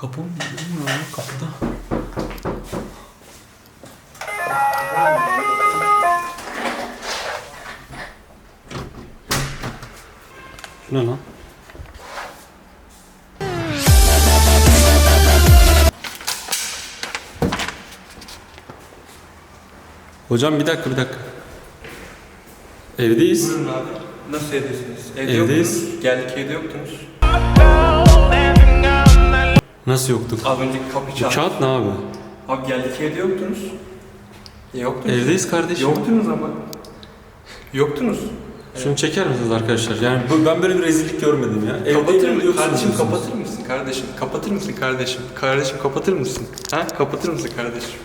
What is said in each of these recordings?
Kapı mı? Bilmiyorum ya kapıda. Ne lan? Hocam bir dakika bir dakika. Evdeyiz. Buyurun abi. Nasıl ediyorsunuz? Evde Evdeyiz. yoktunuz. Geldik evde yoktunuz. Nasıl yoktuk? Az önce kapı Bu kağıt ne abi? Abi geldik evde yoktunuz. E, yoktunuz. Evdeyiz kardeşim. Yoktunuz ama. Yoktunuz. Şunu çeker misiniz arkadaşlar? Yani bu, ben böyle bir rezillik görmedim ya. Evdeyim kapatır mısın? diyorsunuz Kardeşim kapatır mısın kardeşim? Kapatır mısın kardeşim? Kardeşim kapatır mısın? Ha? Kapatır mısın kardeşim?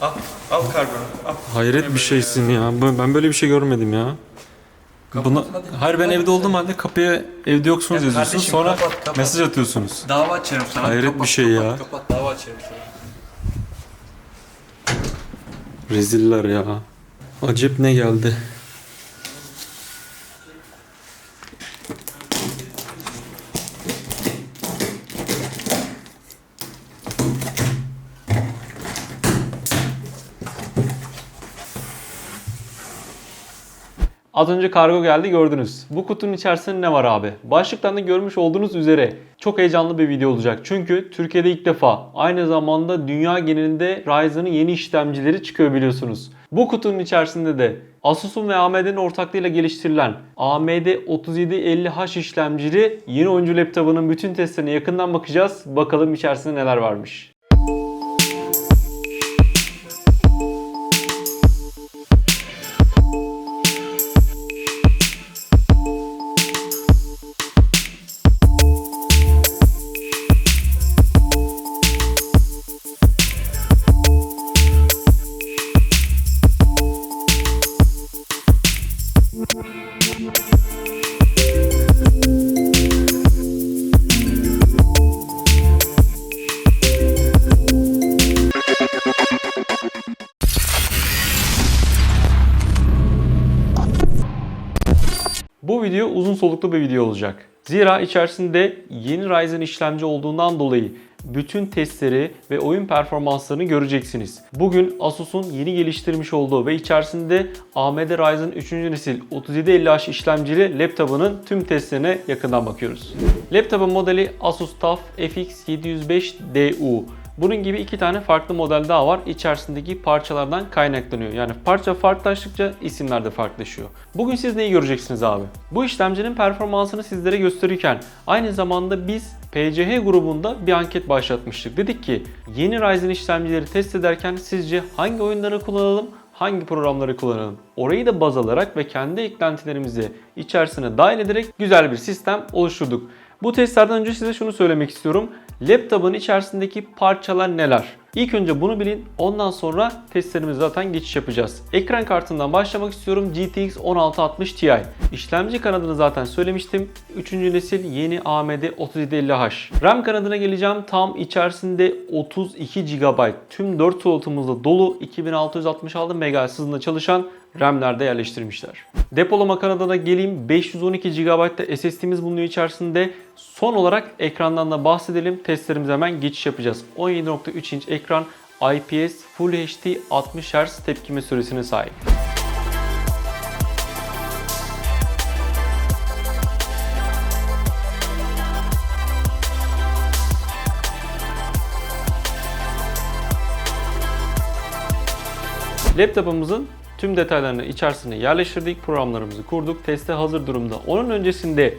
Al, al kargo. Al. Hayret bir şeysin ya. Ben ben böyle bir şey görmedim ya. Hadi. hayır ben evde olduğum halde kapıya evde yoksunuz Ya yazıyorsunuz. kardeşim, Sonra kapat, kapat. mesaj atıyorsunuz. Dava açarım sana. Hayret bir şey kapat, ya. Kapat, dava açarım sana. Reziller ya. Acep ne geldi? Az önce kargo geldi gördünüz. Bu kutunun içerisinde ne var abi? Başlıktan da görmüş olduğunuz üzere çok heyecanlı bir video olacak. Çünkü Türkiye'de ilk defa aynı zamanda dünya genelinde Ryzen'ın yeni işlemcileri çıkıyor biliyorsunuz. Bu kutunun içerisinde de Asus'un ve AMD'nin ortaklığıyla geliştirilen AMD 3750H işlemcili yeni oyuncu laptopunun bütün testlerine yakından bakacağız. Bakalım içerisinde neler varmış. Uzun soluklu bir video olacak. Zira içerisinde yeni Ryzen işlemci olduğundan dolayı bütün testleri ve oyun performanslarını göreceksiniz. Bugün Asus'un yeni geliştirmiş olduğu ve içerisinde AMD Ryzen 3. nesil 3750H işlemcili laptopunun tüm testlerine yakından bakıyoruz. Laptopun modeli Asus TUF FX 705DU. Bunun gibi iki tane farklı model daha var. İçerisindeki parçalardan kaynaklanıyor. Yani parça farklılaştıkça isimler de farklılaşıyor. Bugün siz neyi göreceksiniz abi? Bu işlemcinin performansını sizlere gösterirken aynı zamanda biz PCH grubunda bir anket başlatmıştık. Dedik ki yeni Ryzen işlemcileri test ederken sizce hangi oyunları kullanalım, hangi programları kullanalım? Orayı da baz alarak ve kendi eklentilerimizi içerisine dahil ederek güzel bir sistem oluşturduk. Bu testlerden önce size şunu söylemek istiyorum. Laptopun içerisindeki parçalar neler? İlk önce bunu bilin. Ondan sonra testlerimize zaten geçiş yapacağız. Ekran kartından başlamak istiyorum. GTX 1660 Ti. İşlemci kanadını zaten söylemiştim. 3. nesil yeni AMD 3750H. RAM kanadına geleceğim. Tam içerisinde 32 GB. Tüm 4 slotumuzda dolu 2666 MHz hızında çalışan RAM'lerde yerleştirmişler. Depolama kanadına geleyim. 512 GB'da SSD'miz bulunuyor içerisinde. Son olarak ekrandan da bahsedelim. Testlerimize hemen geçiş yapacağız. 17.3 inç ekran IPS Full HD 60 Hz tepkime süresine sahip. Laptopumuzun tüm detaylarını içerisine yerleştirdik. Programlarımızı kurduk. Teste hazır durumda. Onun öncesinde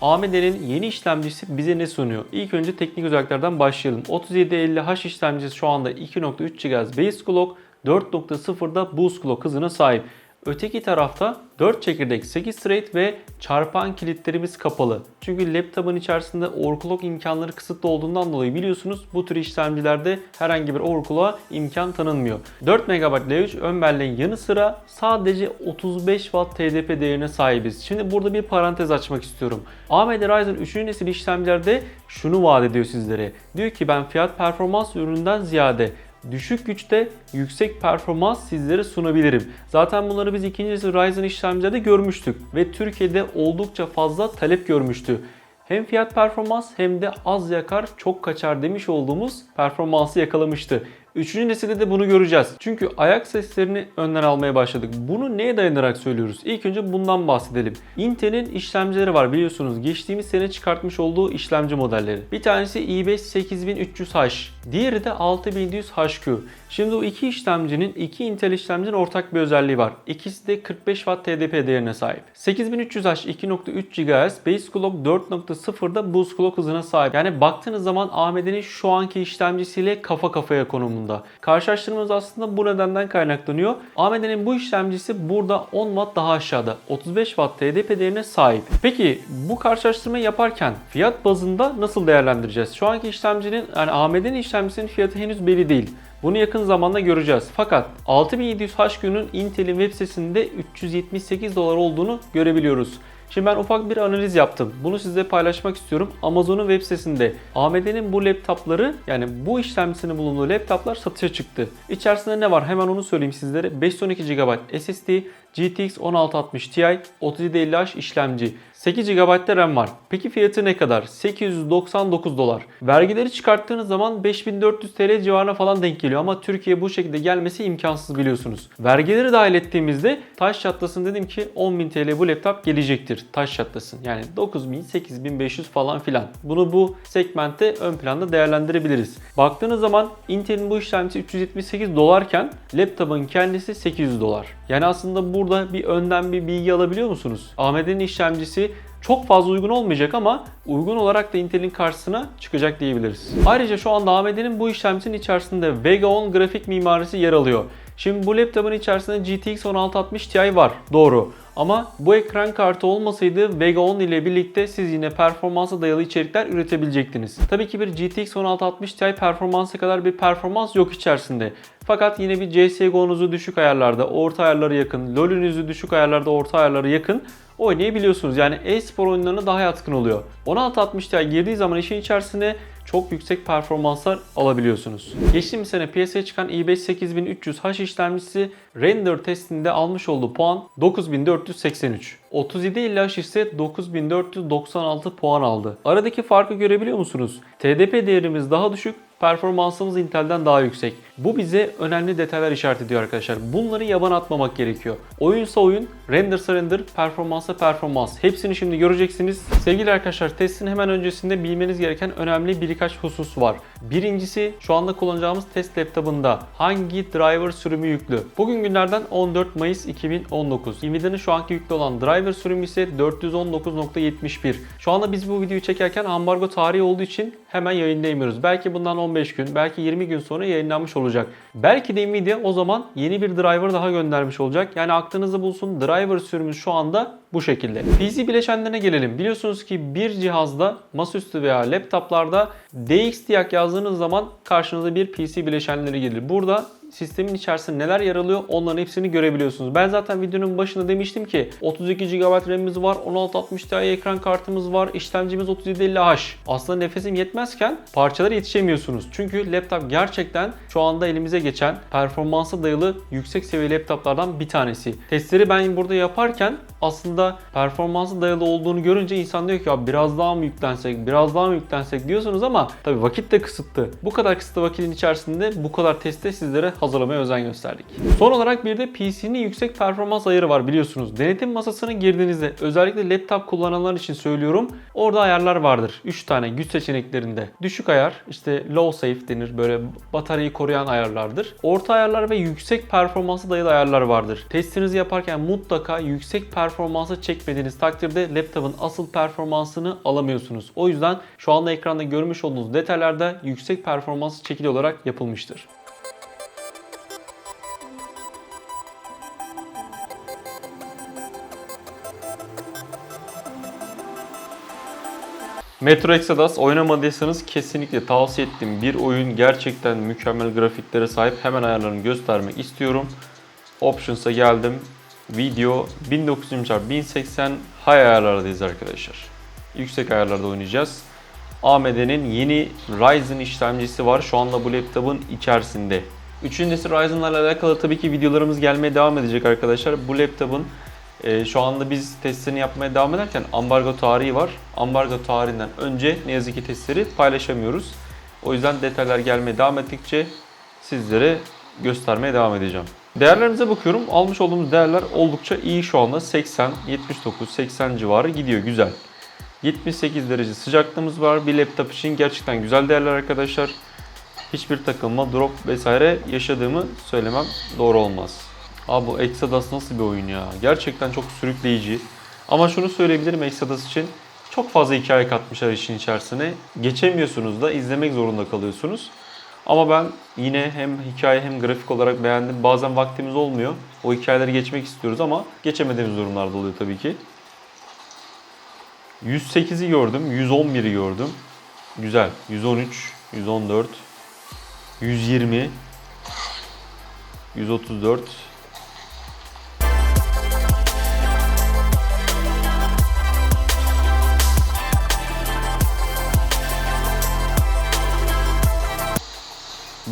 AMD'nin yeni işlemcisi bize ne sunuyor? İlk önce teknik özelliklerden başlayalım. 3750H işlemcisi şu anda 2.3 GHz base clock, 4.0'da boost clock hızına sahip. Öteki tarafta 4 çekirdek 8 thread ve çarpan kilitlerimiz kapalı. Çünkü laptopun içerisinde overclock imkanları kısıtlı olduğundan dolayı biliyorsunuz bu tür işlemcilerde herhangi bir overclock'a imkan tanınmıyor. 4 MB L3 ön belleğin yanı sıra sadece 35 Watt TDP değerine sahibiz. Şimdi burada bir parantez açmak istiyorum. AMD Ryzen 3. nesil işlemcilerde şunu vaat ediyor sizlere. Diyor ki ben fiyat performans ürününden ziyade düşük güçte yüksek performans sizlere sunabilirim. Zaten bunları biz ikinci nesil Ryzen işlemcilerde görmüştük ve Türkiye'de oldukça fazla talep görmüştü. hem fiyat performans hem de az yakar çok kaçar demiş olduğumuz performansı yakalamıştı. Üçüncü nesilde de bunu göreceğiz. Çünkü ayak seslerini önden almaya başladık. Bunu neye dayanarak söylüyoruz? İlk önce bundan bahsedelim. Intel'in işlemcileri var biliyorsunuz. Geçtiğimiz sene çıkartmış olduğu işlemci modelleri. Bir tanesi i5 8300H. Diğeri de 6100HQ. Şimdi o iki işlemcinin, iki Intel işlemcinin ortak bir özelliği var. İkisi de 45 Watt TDP değerine sahip. 8300H 2.3 GHz, Base Clock 4.0'da Boost Clock hızına sahip. Yani baktığınız zaman AMD'nin şu anki işlemcisiyle kafa kafaya konumunda. Karşılaştırmamız aslında bu nedenden kaynaklanıyor. AMD'nin bu işlemcisi burada 10 Watt daha aşağıda. 35 Watt TDP değerine sahip. Peki bu karşılaştırmayı yaparken fiyat bazında nasıl değerlendireceğiz? Şu anki işlemcinin yani AMD'nin işlemcisinin fiyatı henüz belli değil. Bunu yakın zamanda göreceğiz. Fakat 6700H Intel'in web sitesinde 378 dolar olduğunu görebiliyoruz. Şimdi ben ufak bir analiz yaptım. Bunu size paylaşmak istiyorum. Amazon'un web sitesinde AMD'nin bu laptopları yani bu işlemcisinin bulunduğu laptoplar satışa çıktı. İçerisinde ne var? Hemen onu söyleyeyim sizlere. 512 GB SSD, GTX 1660 Ti, 3750H işlemci. 8 GB RAM var. Peki fiyatı ne kadar? 899 dolar. Vergileri çıkarttığınız zaman 5400 TL civarına falan denk geliyor ama Türkiye bu şekilde gelmesi imkansız biliyorsunuz. Vergileri dahil ettiğimizde taş çatlasın dedim ki 10.000 TL bu laptop gelecektir. Taş çatlasın. Yani 9000 8500 falan filan. Bunu bu segmentte ön planda değerlendirebiliriz. Baktığınız zaman Intel'in bu işlemcisi 378 dolarken laptopun kendisi 800 dolar. Yani aslında burada bir önden bir bilgi alabiliyor musunuz? AMD'nin işlemcisi çok fazla uygun olmayacak ama uygun olarak da Intel'in karşısına çıkacak diyebiliriz. Ayrıca şu anda AMD'nin bu işlemcisinin içerisinde Vega 10 grafik mimarisi yer alıyor. Şimdi bu laptopun içerisinde GTX 1660 Ti var. Doğru. Ama bu ekran kartı olmasaydı Vega 10 ile birlikte siz yine performansa dayalı içerikler üretebilecektiniz. Tabii ki bir GTX 1660 Ti performansı kadar bir performans yok içerisinde. Fakat yine bir CSGO'nuzu düşük ayarlarda, orta ayarlara yakın, LoL'ünüzü düşük ayarlarda, orta ayarlara yakın oynayabiliyorsunuz. Yani e-spor oyunlarına daha yatkın oluyor. 1660 Ti girdiği zaman işin içerisine çok yüksek performanslar alabiliyorsunuz. Geçtiğimiz sene piyasaya çıkan i5 8300H işlemcisi render testinde almış olduğu puan 9483. 3750H ise 9496 puan aldı. Aradaki farkı görebiliyor musunuz? TDP değerimiz daha düşük, performansımız Intel'den daha yüksek. Bu bize önemli detaylar işaret ediyor arkadaşlar. Bunları yaban atmamak gerekiyor. Oyunsa oyun, rendersa render, performansa performans. Hepsini şimdi göreceksiniz. Sevgili arkadaşlar testin hemen öncesinde bilmeniz gereken önemli birkaç husus var. Birincisi şu anda kullanacağımız test laptopunda hangi driver sürümü yüklü? Bugün günlerden 14 Mayıs 2019. Nvidia'nın şu anki yüklü olan driver sürümü ise 419.71. Şu anda biz bu videoyu çekerken ambargo tarihi olduğu için hemen yayınlayamıyoruz. Belki bundan 15 gün, belki 20 gün sonra yayınlanmış olacak. Belki de Nvidia o zaman yeni bir driver daha göndermiş olacak. Yani aklınızda bulsun driver sürümümüz şu anda bu şekilde. PC bileşenlerine gelelim. Biliyorsunuz ki bir cihazda masaüstü veya laptoplarda DXDIAC yazdığınız zaman karşınıza bir PC bileşenleri gelir. Burada sistemin içerisinde neler yer alıyor onların hepsini görebiliyorsunuz. Ben zaten videonun başında demiştim ki 32 GB RAM'imiz var, 1660 Ti ekran kartımız var, işlemcimiz 3750H. Aslında nefesim yetmezken parçalara yetişemiyorsunuz. Çünkü laptop gerçekten şu anda elimize geçen performansa dayalı yüksek seviye laptoplardan bir tanesi. Testleri ben burada yaparken aslında performansa dayalı olduğunu görünce insan diyor ki ya biraz daha mı yüklensek, biraz daha mı yüklensek diyorsunuz ama tabii vakit de kısıtlı. Bu kadar kısıtlı vakitin içerisinde bu kadar teste sizlere hazırlamaya özen gösterdik. Son olarak bir de PC'nin yüksek performans ayarı var biliyorsunuz. Denetim masasına girdiğinizde özellikle laptop kullananlar için söylüyorum. Orada ayarlar vardır. 3 tane güç seçeneklerinde. Düşük ayar, işte low safe denir böyle bataryayı koruyan ayarlardır. Orta ayarlar ve yüksek performansa dayalı ayarlar vardır. Testinizi yaparken mutlaka yüksek performansa çekmediğiniz takdirde laptopun asıl performansını alamıyorsunuz. O yüzden şu anda ekranda görmüş olduğunuz detaylarda yüksek performans çekili olarak yapılmıştır. Metro Exodus oynamadıysanız kesinlikle tavsiye ettiğim bir oyun. Gerçekten mükemmel grafiklere sahip. Hemen ayarlarını göstermek istiyorum. Options'a geldim. Video 1920x1080 high ayarlardayız arkadaşlar. Yüksek ayarlarda oynayacağız. AMD'nin yeni Ryzen işlemcisi var. Şu anda bu laptopun içerisinde. Üçüncü nesil Ryzen'larla alakalı tabii ki videolarımız gelmeye devam edecek arkadaşlar. Bu laptopun Ee, şu anda biz testlerini yapmaya devam ederken ambargo tarihi var. Ambargo tarihinden önce ne yazık ki testleri paylaşamıyoruz. O yüzden detaylar gelmeye devam ettikçe sizlere göstermeye devam edeceğim. Değerlerimize bakıyorum. Almış olduğumuz değerler oldukça iyi şu anda. 80, 79, 80 civarı gidiyor. Güzel. 78 derece sıcaklığımız var. Bir laptop için gerçekten güzel değerler arkadaşlar. Hiçbir takılma, drop vesaire yaşadığımı söylemem doğru olmaz. Abi bu Exodus nasıl bir oyun ya? Gerçekten çok sürükleyici. Ama şunu söyleyebilirim Exodus için. Çok fazla hikaye katmışlar işin içerisine. Geçemiyorsunuz da izlemek zorunda kalıyorsunuz. Ama ben yine hem hikaye hem grafik olarak beğendim. Bazen vaktimiz olmuyor. O hikayeleri geçmek istiyoruz ama geçemediğimiz durumlarda oluyor tabii ki. 108'i gördüm, 111'i gördüm. Güzel. 113, 114, 120, 134.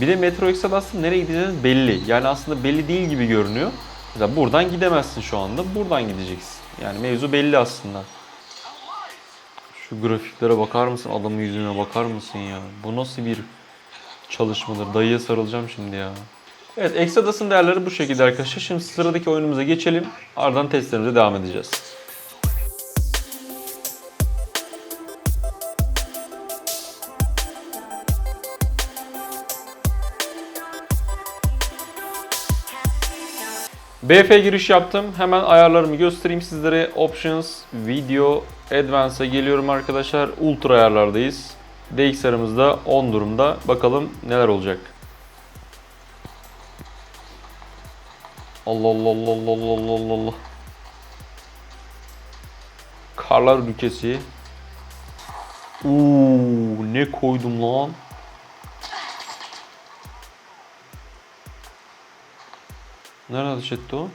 Bir de Metro Exodus'ın nereye gideceğiniz belli. Yani aslında belli değil gibi görünüyor. Mesela buradan gidemezsin şu anda. Buradan gideceksin. Yani mevzu belli aslında. Şu grafiklere bakar mısın? Adamın yüzüne bakar mısın ya? Bu nasıl bir çalışmadır? Dayıya sarılacağım şimdi ya. Evet, Exodus'ın değerleri bu şekilde arkadaşlar. Şimdi sıradaki oyunumuza geçelim. Ardından testlerimize devam edeceğiz. BF giriş yaptım. Hemen ayarlarımı göstereyim sizlere. Options, Video, Advance'a geliyorum arkadaşlar. Ultra ayarlardayız. DXR'ımızda 10 durumda. Bakalım neler olacak. Allah Allah Allah Allah Allah Allah Allah. Karlar ülkesi. Uuu ne koydum lan. Nerede ateş etti o?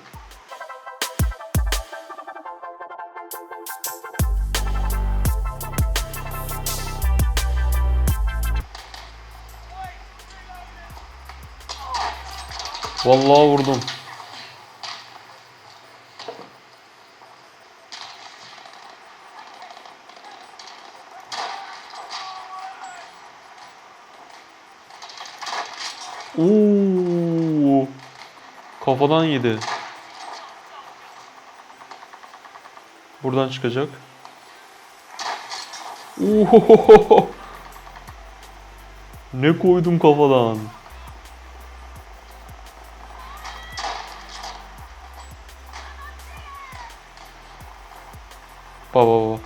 Vallahi vurdum. Oo. Kafadan yedi. Buradan çıkacak. Oo. Ne koydum kafadan? Baba baba.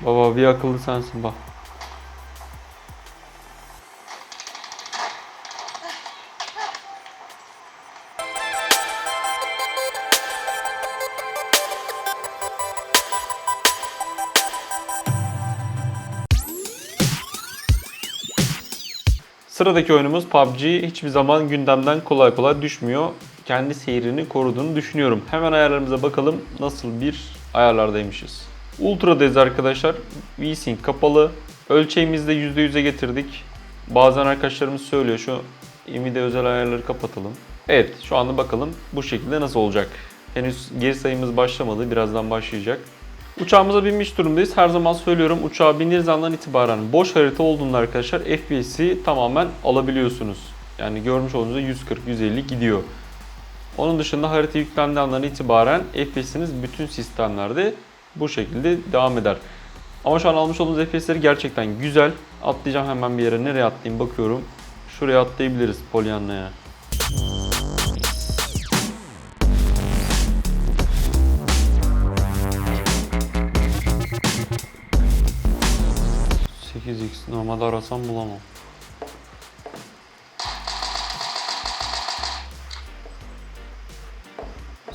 Baba bir akıllı sensin bak. Sıradaki oyunumuz PUBG hiçbir zaman gündemden kolay kolay düşmüyor. Kendi seyrini koruduğunu düşünüyorum. Hemen ayarlarımıza bakalım nasıl bir ayarlardaymışız. Ultra'dayız arkadaşlar. VSync kapalı. Ölçeğimizi de %100'e getirdik. Bazen arkadaşlarımız söylüyor şu IMI'de özel ayarları kapatalım. Evet şu anda bakalım bu şekilde nasıl olacak. Henüz geri sayımız başlamadı. Birazdan başlayacak. Uçağımıza binmiş durumdayız. Her zaman söylüyorum uçağa bindiğiniz andan itibaren boş harita olduğunda arkadaşlar FPS'i tamamen alabiliyorsunuz. Yani görmüş olduğunuzda 140-150 gidiyor. Onun dışında harita yüklendiği andan itibaren FPS'iniz bütün sistemlerde bu şekilde devam eder. Ama şu an almış olduğunuz FPS'leri gerçekten güzel. Atlayacağım hemen bir yere. Nereye atlayayım bakıyorum. Şuraya atlayabiliriz Pollyanna'ya. X normalde arasam bulamam.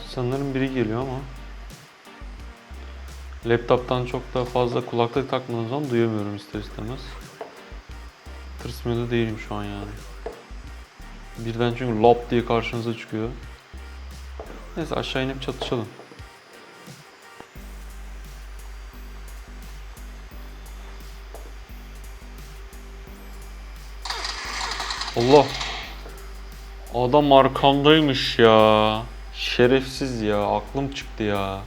Sanırım biri geliyor ama laptop'tan çok da fazla kulaklık takmadığım zaman duyamıyorum ister istemez. Tırsmıyor değilim şu an yani. Birden çünkü lop diye karşınıza çıkıyor. Neyse aşağı inip çatışalım. Allah. Adam arkamdaymış ya. Şerefsiz ya. Aklım çıktı ya.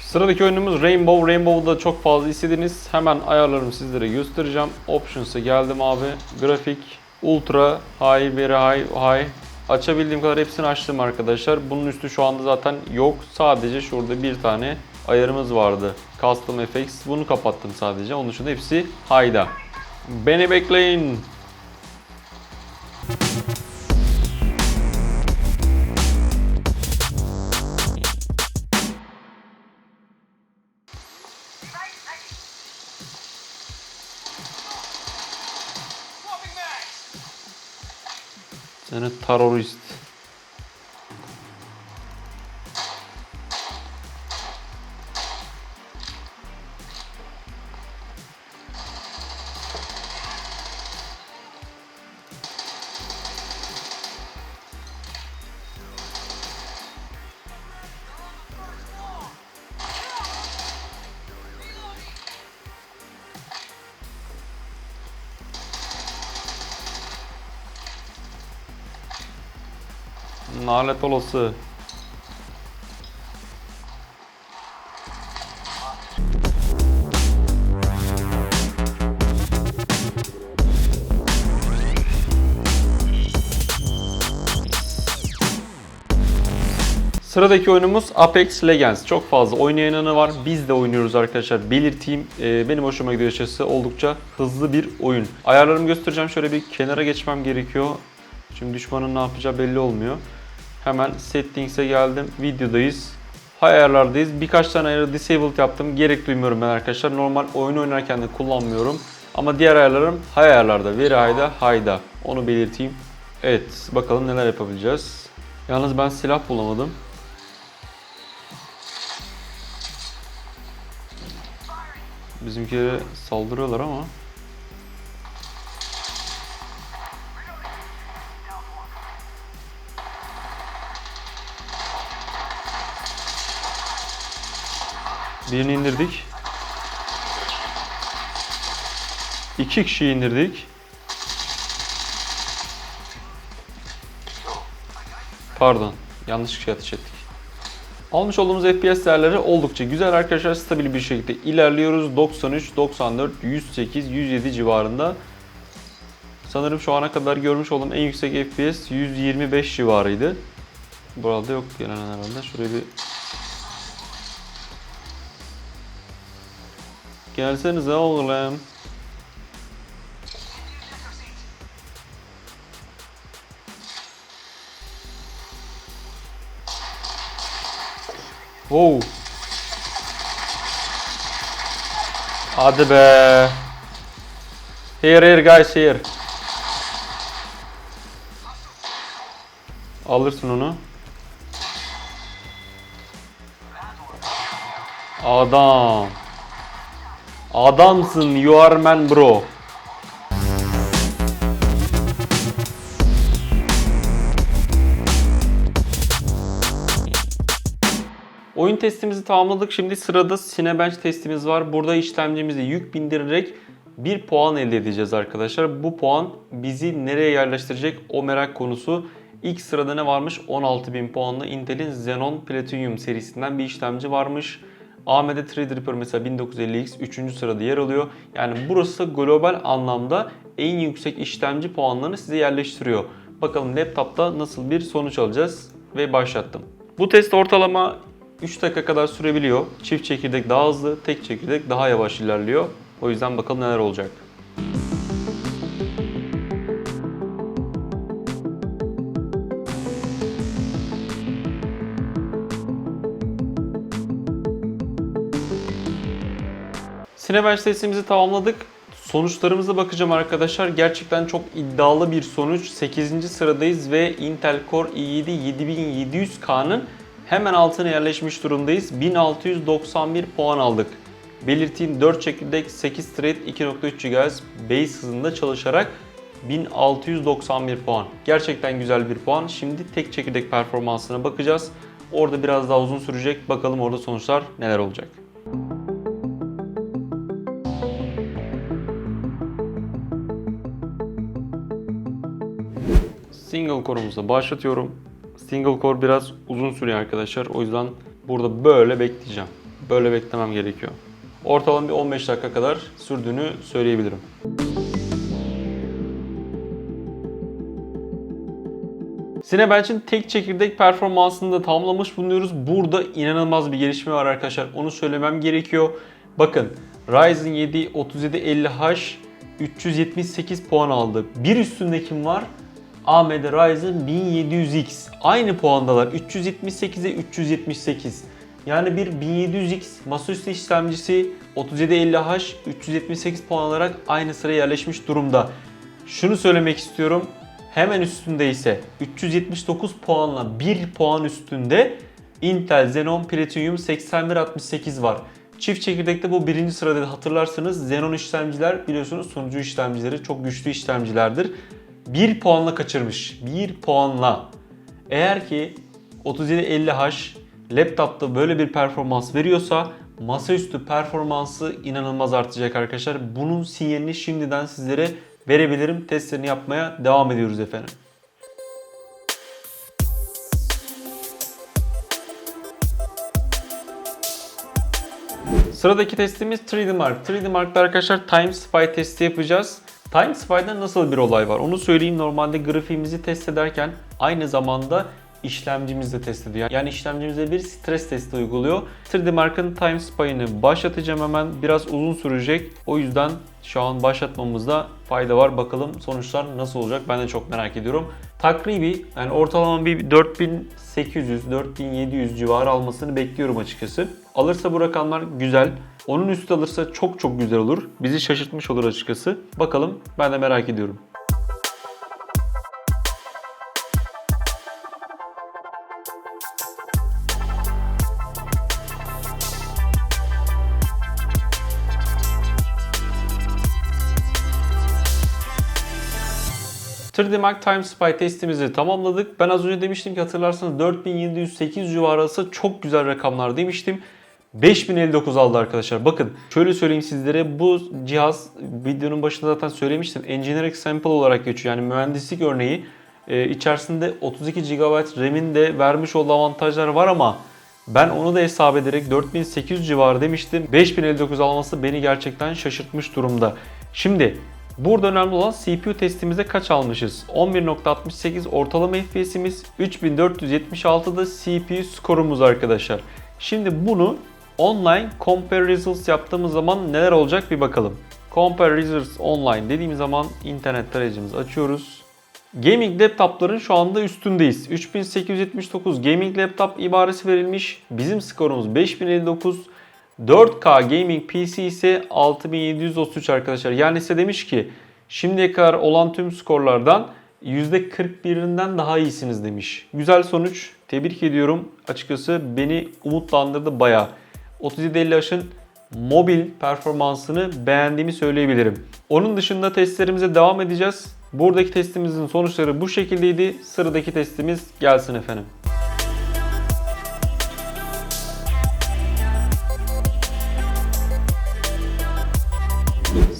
Sıradaki oyunumuz Rainbow. Rainbow'da çok fazla istediniz. Hemen ayarlarımı sizlere göstereceğim. Options'a geldim abi. Grafik, Ultra, High, Very High, High. Açabildiğim kadar hepsini açtım arkadaşlar. Bunun üstü şu anda zaten yok. Sadece şurada bir tane ayarımız vardı. Custom Effects. Bunu kapattım sadece. Onun dışında hepsi High'da. Beni bekleyin. Terörist. Nalet olası. Sıradaki oyunumuz Apex Legends. Çok fazla oynayanı var. Biz de oynuyoruz arkadaşlar. Belirteyim. Ee, benim hoşuma gidiyor açıkçası. Oldukça hızlı bir oyun. Ayarlarımı göstereceğim. Şöyle bir kenara geçmem gerekiyor. Şimdi düşmanın ne yapacağı belli olmuyor. Hemen Settings'e geldim. Videodayız. Ayarlardayız. Birkaç tane ayarı disabled yaptım. Gerek duymuyorum ben arkadaşlar. Normal oyun oynarken de kullanmıyorum. Ama diğer ayarlarım high ayarlarda. Very high'da, high'da. Onu belirteyim. Evet, bakalım neler yapabileceğiz. Yalnız ben silah bulamadım. Bizimkileri saldırıyorlar ama. Birini indirdik. İki kişi indirdik. Pardon, yanlış kişi ateş ettik. Almış olduğumuz FPS değerleri oldukça güzel arkadaşlar. Stabil bir şekilde ilerliyoruz. 93, 94, 108, 107 civarında. Sanırım şu ana kadar görmüş olduğum en yüksek FPS 125 civarıydı. Burada yok gelen herhalde. Şuraya bir Gelsenize oğlum. Wow. Hadi be. Here here guys here. Alırsın onu. Adam. Adamsın you are man bro. Oyun testimizi tamamladık. Şimdi sırada Cinebench testimiz var. Burada işlemcimize yük bindirerek bir puan elde edeceğiz arkadaşlar. Bu puan bizi nereye yerleştirecek o merak konusu. İlk sırada ne varmış? 16.000 puanlı Intel'in Xenon Platinum serisinden bir işlemci varmış. AMD Threadripper mesela 1950X 3. sırada yer alıyor. Yani burası global anlamda en yüksek işlemci puanlarını size yerleştiriyor. Bakalım laptopta nasıl bir sonuç alacağız ve başlattım. Bu test ortalama 3 dakika kadar sürebiliyor. Çift çekirdek daha hızlı, tek çekirdek daha yavaş ilerliyor. O yüzden bakalım neler olacak. Cinebench testimizi tamamladık. Sonuçlarımıza bakacağım arkadaşlar. Gerçekten çok iddialı bir sonuç. 8. sıradayız ve Intel Core i7 7700K'nın hemen altına yerleşmiş durumdayız. 1691 puan aldık. Belirteyim 4 çekirdek 8 thread 2.3 GHz base hızında çalışarak 1691 puan. Gerçekten güzel bir puan. Şimdi tek çekirdek performansına bakacağız. Orada biraz daha uzun sürecek. Bakalım orada sonuçlar neler olacak. Single core'umuza başlatıyorum. Single core biraz uzun sürüyor arkadaşlar. O yüzden burada böyle bekleyeceğim. Böyle beklemem gerekiyor. Ortalama bir 15 dakika kadar sürdüğünü söyleyebilirim. Cinebench'in tek çekirdek performansını da tamamlamış bulunuyoruz. Burada inanılmaz bir gelişme var arkadaşlar. Onu söylemem gerekiyor. Bakın Ryzen 7 3750H 378 puan aldı. Bir üstünde kim var? AMD Ryzen 1700X. Aynı puandalar. 378'e 378. Yani bir 1700X masaüstü işlemcisi 3750H 378 puan alarak aynı sıraya yerleşmiş durumda. Şunu söylemek istiyorum. Hemen üstünde ise 379 puanla 1 puan üstünde Intel Xenon Platinum 8168 var. Çift çekirdekte bu birinci sırada hatırlarsanız Xenon işlemciler biliyorsunuz sunucu işlemcileri çok güçlü işlemcilerdir. 1 puanla kaçırmış. 1 puanla. Eğer ki 3750H laptopta böyle bir performans veriyorsa masaüstü performansı inanılmaz artacak arkadaşlar. Bunun sinyalini şimdiden sizlere verebilirim. Testlerini yapmaya devam ediyoruz efendim. Sıradaki testimiz 3D Mark. 3D Mark'ta arkadaşlar Time Spy testi yapacağız. Time Spy'da nasıl bir olay var? Onu söyleyeyim. Normalde grafiğimizi test ederken aynı zamanda işlemcimizi de test ediyor. Yani işlemcimize bir stres testi uyguluyor. 3D Mark'ın Time Spy'ını başlatacağım hemen. Biraz uzun sürecek. O yüzden şu an başlatmamızda fayda var. Bakalım sonuçlar nasıl olacak ben de çok merak ediyorum. Takribi yani ortalama bir 4800-4700 civarı almasını bekliyorum açıkçası. Alırsa bu rakamlar güzel. Onun üstü alırsa çok çok güzel olur. Bizi şaşırtmış olur açıkçası. Bakalım ben de merak ediyorum. ...3D Mark Time Spy testimizi tamamladık. Ben az önce demiştim ki hatırlarsanız 4700-800 civarı çok güzel rakamlar demiştim. 5059 aldı arkadaşlar. Bakın şöyle söyleyeyim sizlere bu cihaz videonun başında zaten söylemiştim. Engineering Sample olarak geçiyor. Yani mühendislik örneği. Ee, içerisinde 32 GB RAM'in de vermiş olduğu avantajlar var ama ben onu da hesap ederek 4800 civarı demiştim. 5059 alması beni gerçekten şaşırtmış durumda. Şimdi Burada önemli olan CPU testimizde kaç almışız? 11.68 ortalama FPS'imiz, 3476'da CPU skorumuz arkadaşlar. Şimdi bunu online compare results yaptığımız zaman neler olacak bir bakalım. Compare results online dediğim zaman internet tarayıcımızı açıyoruz. Gaming laptopların şu anda üstündeyiz. 3879 gaming laptop ibaresi verilmiş. Bizim skorumuz 5059. 4K Gaming PC ise 6733 arkadaşlar. Yani size demiş ki şimdiye kadar olan tüm skorlardan %41'inden daha iyisiniz demiş. Güzel sonuç. Tebrik ediyorum. Açıkçası beni umutlandırdı bayağı. 3750H'ın mobil performansını beğendiğimi söyleyebilirim. Onun dışında testlerimize devam edeceğiz. Buradaki testimizin sonuçları bu şekildeydi. Sıradaki testimiz gelsin efendim.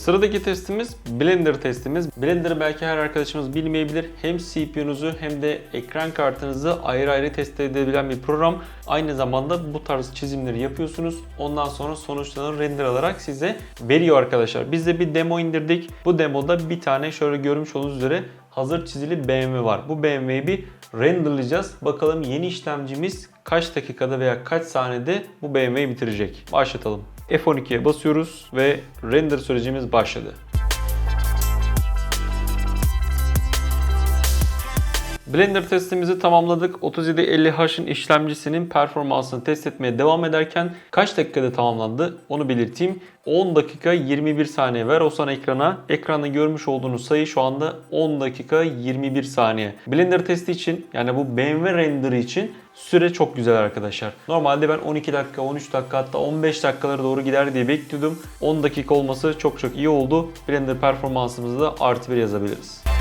Sıradaki testimiz Blender testimiz. Blender'ı belki her arkadaşımız bilmeyebilir. Hem CPU'nuzu hem de ekran kartınızı ayrı ayrı test edebilen bir program. Aynı zamanda bu tarz çizimleri yapıyorsunuz. Ondan sonra sonuçlarını render alarak size veriyor arkadaşlar. Biz de bir demo indirdik. Bu demoda bir tane şöyle görmüş olduğunuz üzere hazır çizili BMW var. Bu BMW'yi bir renderlayacağız. Bakalım yeni işlemcimiz kaç dakikada veya kaç saniyede bu BMW'yi bitirecek. Başlatalım. F12'ye basıyoruz ve render sürecimiz başladı. Blender testimizi tamamladık. 3750H'ın işlemcisinin performansını test etmeye devam ederken kaç dakikada tamamlandı onu belirteyim. 10 dakika 21 saniye ver o sana ekrana. Ekranda görmüş olduğunuz sayı şu anda 10 dakika 21 saniye. Blender testi için yani bu BMW renderı için süre çok güzel arkadaşlar. Normalde ben 12 dakika, 13 dakika hatta 15 dakikalara doğru gider diye bekliyordum. 10 dakika olması çok çok iyi oldu. Blender performansımızı da artı bir yazabiliriz.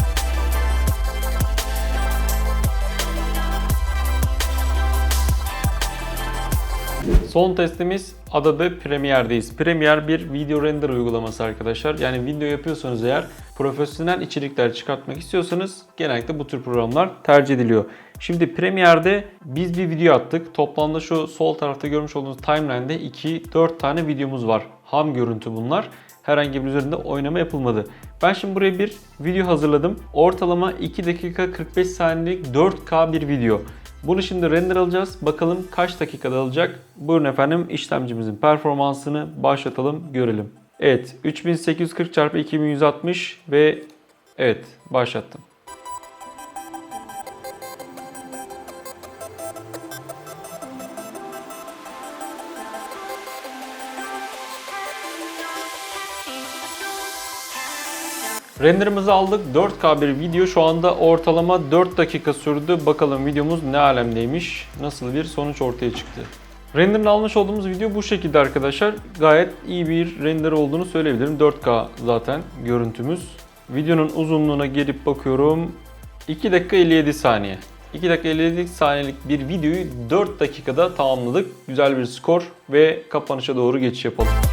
Son testimiz Adobe Premiere'deyiz. Premiere bir video render uygulaması arkadaşlar. Yani video yapıyorsanız eğer profesyonel içerikler çıkartmak istiyorsanız genellikle bu tür programlar tercih ediliyor. Şimdi Premiere'de biz bir video attık. Toplamda şu sol tarafta görmüş olduğunuz timeline'de 2-4 tane videomuz var. Ham görüntü bunlar. Herhangi bir üzerinde oynama yapılmadı. Ben şimdi buraya bir video hazırladım. Ortalama 2 dakika 45 saniyelik 4K bir video. Bunu şimdi render alacağız. Bakalım kaç dakikada alacak. Buyurun efendim işlemcimizin performansını başlatalım görelim. Evet 3840 x 2160 ve evet başlattım. Renderımızı aldık. 4K bir video şu anda ortalama 4 dakika sürdü. Bakalım videomuz ne alemdeymiş. Nasıl bir sonuç ortaya çıktı. Renderını almış olduğumuz video bu şekilde arkadaşlar. Gayet iyi bir render olduğunu söyleyebilirim. 4K zaten görüntümüz. Videonun uzunluğuna gelip bakıyorum. 2 dakika 57 saniye. 2 dakika 57 saniyelik bir videoyu 4 dakikada tamamladık. Güzel bir skor ve kapanışa doğru geçiş yapalım.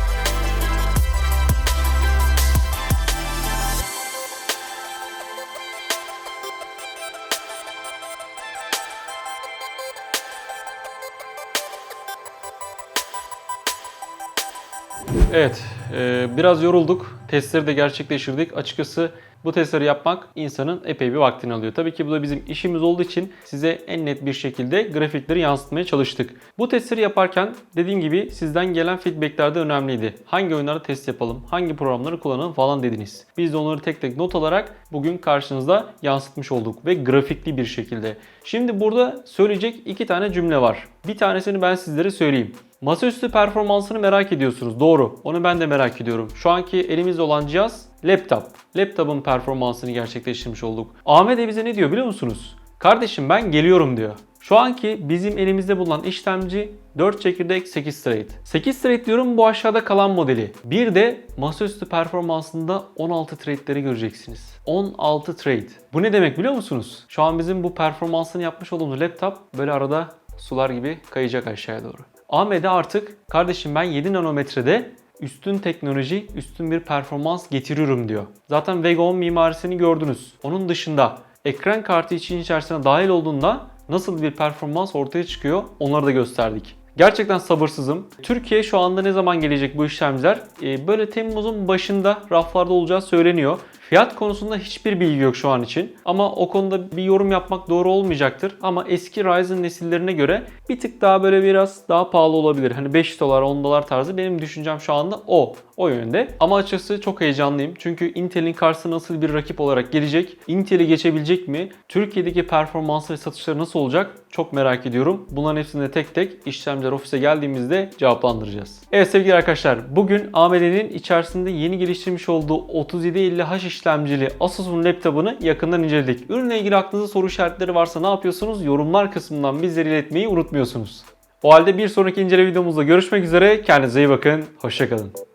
Biraz yorulduk. Testleri de gerçekleştirdik. Açıkçası bu testleri yapmak insanın epey bir vaktini alıyor. Tabii ki bu da bizim işimiz olduğu için size en net bir şekilde grafikleri yansıtmaya çalıştık. Bu testleri yaparken dediğim gibi sizden gelen feedbackler de önemliydi. Hangi oyunlarda test yapalım, hangi programları kullanalım falan dediniz. Biz de onları tek tek not alarak bugün karşınızda yansıtmış olduk ve grafikli bir şekilde. Şimdi burada söyleyecek iki tane cümle var. Bir tanesini ben sizlere söyleyeyim. Masaüstü performansını merak ediyorsunuz. Doğru. Onu ben de merak ediyorum. Şu anki elimizde olan cihaz laptop. Laptop'un performansını gerçekleştirmiş olduk. AMD bize ne diyor biliyor musunuz? Kardeşim ben geliyorum diyor. Şu anki bizim elimizde bulunan işlemci 4 çekirdek 8 thread. 8 thread diyorum bu aşağıda kalan modeli. Bir de masaüstü performansında 16 threadleri göreceksiniz. 16 thread. Bu ne demek biliyor musunuz? Şu an bizim bu performansını yapmış olduğumuz laptop böyle arada sular gibi kayacak aşağıya doğru. AMD artık kardeşim ben 7 nanometrede üstün teknoloji, üstün bir performans getiriyorum diyor. Zaten Vega 10 mimarisini gördünüz. Onun dışında ekran kartı için içerisine dahil olduğunda nasıl bir performans ortaya çıkıyor onları da gösterdik. Gerçekten sabırsızım. Türkiye şu anda ne zaman gelecek bu işlemciler? Ee, böyle Temmuz'un başında raflarda olacağı söyleniyor. Fiyat konusunda hiçbir bilgi yok şu an için. Ama o konuda bir yorum yapmak doğru olmayacaktır. Ama eski Ryzen nesillerine göre bir tık daha böyle biraz daha pahalı olabilir. Hani 5 dolar 10 dolar tarzı benim düşüncem şu anda o. O yönde. Ama açıkçası çok heyecanlıyım. Çünkü Intel'in karşısına nasıl bir rakip olarak gelecek? Intel'i geçebilecek mi? Türkiye'deki performansı ve satışları nasıl olacak? Çok merak ediyorum. Bunların hepsini tek tek işlemciler ofise geldiğimizde cevaplandıracağız. Evet sevgili arkadaşlar bugün AMD'nin içerisinde yeni geliştirmiş olduğu 3750H işlemcili Asus'un laptopunu yakından inceledik. Ürünle ilgili aklınızda soru işaretleri varsa ne yapıyorsunuz? Yorumlar kısmından bizlere iletmeyi unutmuyorsunuz. O halde bir sonraki inceleme videomuzda görüşmek üzere. Kendinize iyi bakın. Hoşçakalın.